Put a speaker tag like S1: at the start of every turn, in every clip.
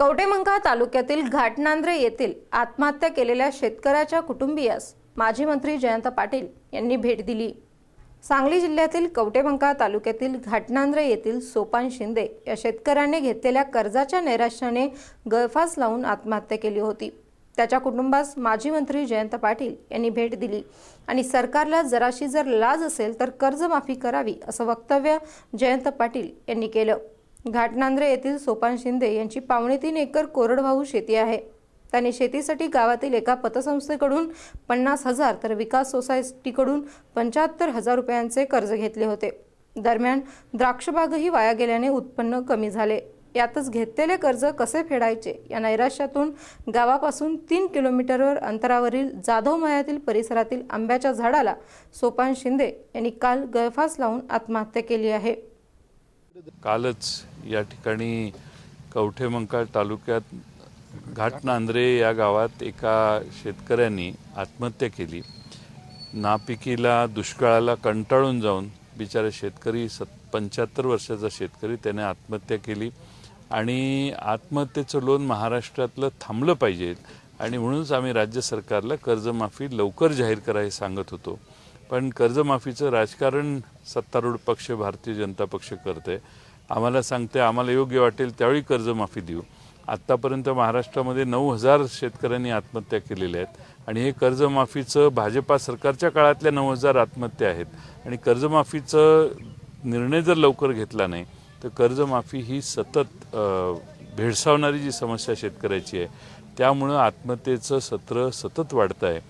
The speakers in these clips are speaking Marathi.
S1: कवटेमंका तालुक्यातील घाटनांद्रे येथील आत्महत्या केलेल्या शेतकऱ्याच्या कुटुंबियास माजी मंत्री जयंत पाटील यांनी भेट दिली. सांगली जिल्ह्यातील कवटेमंका तालुक्यातील घाटनांद्रे येथील सोपान शिंदे या शेतकऱ्याने घेतलेल्या कर्जाच्या नैराश्याने गळफास लावून आत्महत्या केली होती. त्याच्या कुटुंबास माजी मंत्री जयंत पाटील यांनी भेट दिली आणि सरकारला जराशी जर लाज असेल तर कर्जमाफी करावी असं वक्तव्य जयंत पाटील यांनी केलं. घाटनांद्रे येथील सोपान शिंदे यांची पावणे तीन एकर कोरडवाहू शेती आहे. त्यांनी शेतीसाठी गावातील एका पतसंस्थेकडून पन्नास हजार तर विकास सोसायटीकडून पंच्याहत्तर हजार रुपयांचे कर्ज घेतले होते. दरम्यान द्राक्षबागही वाया गेल्याने उत्पन्न कमी झाले. यातच घेतलेले कर्ज कसे फेडायचे या नैराश्यातून गावापासून तीन किलोमीटरवर अंतरावरील जाधव मयातील परिसरातील आंब्याच्या झाडाला सोपान शिंदे यांनी काल गळफास लावून आत्महत्या केली आहे.
S2: कालच या ठिकाणी कवठेमंकाळ तालुक्यात घाटनांद्रे या गावात एका शेतकऱ्यांनी आत्महत्या केली. नापिकीला दुष्काळाला कंटाळून जाऊन बिचारे शेतकरी सत पंच्याहत्तर वर्षाचा शेतकरी त्याने आत्महत्या केली आणि आत्महत्येचं लोन महाराष्ट्रातलं थांबलं पाहिजे आणि म्हणूनच आम्ही राज्य सरकारला कर्जमाफी लवकर जाहीर करा हे सांगत होतो. पण कर्जमाफीचं राजकारण सत्तारूढ पक्ष भारतीय जनता पक्ष करते. आम्हाला सांगते आम्हाला योग्य वाटेल त्यावेळी कर्जमाफी देऊ. आत्तापर्यंत महाराष्ट्रामध्ये नऊ हजार शेतकऱ्यांनी आत्महत्या केलेल्या आहेत आणि हे कर्जमाफीचं भाजपा सरकारच्या काळातल्या नऊ हजार आत्महत्या आहेत. आणि कर्जमाफीचं निर्णय जर लवकर घेतला नाही तर कर्जमाफी ही सतत भेडसावणारी जी समस्या शेतकऱ्याची आहे त्यामुळं आत्महत्येचं सत्र सतत वाढतं आहे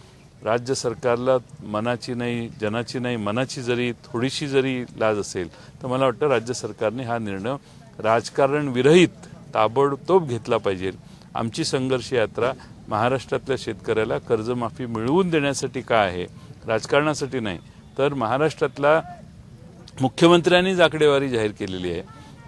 S2: राज्य सरकारला मनाची नाही जनाची नाही मनाची जरी थोडीशी जरी लाज असेल तर मला वाटतं राज्य सरकारने हा निर्णय राजकारण विरहित ताबडतोब घेतला पाहिजे. आमची संघर्ष यात्रा महाराष्ट्रातल्या शेतकऱ्याला कर्जमाफी मिळवून देण्यासाठी काय आहे? राजकारणासाठी नाही तर महाराष्ट्रातला मुख्यमंत्र्यांनीच आकडेवारी जाहीर केलेली आहे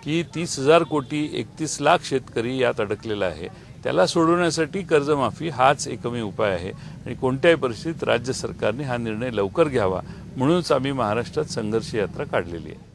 S2: की तीस हजार कोटी एकतीस लाख शेतकरी यात अडकलेला आहे. त्याला सोडवण्यासाठी कर्जमाफी हाच एकमेव उपाय आहे आणि कोणत्याही परिस्थितीत राज्य सरकारने हा निर्णय लवकर घ्यावा म्हणूनच आम्ही महाराष्ट्रात संघर्ष यात्रा काढलेली आहे.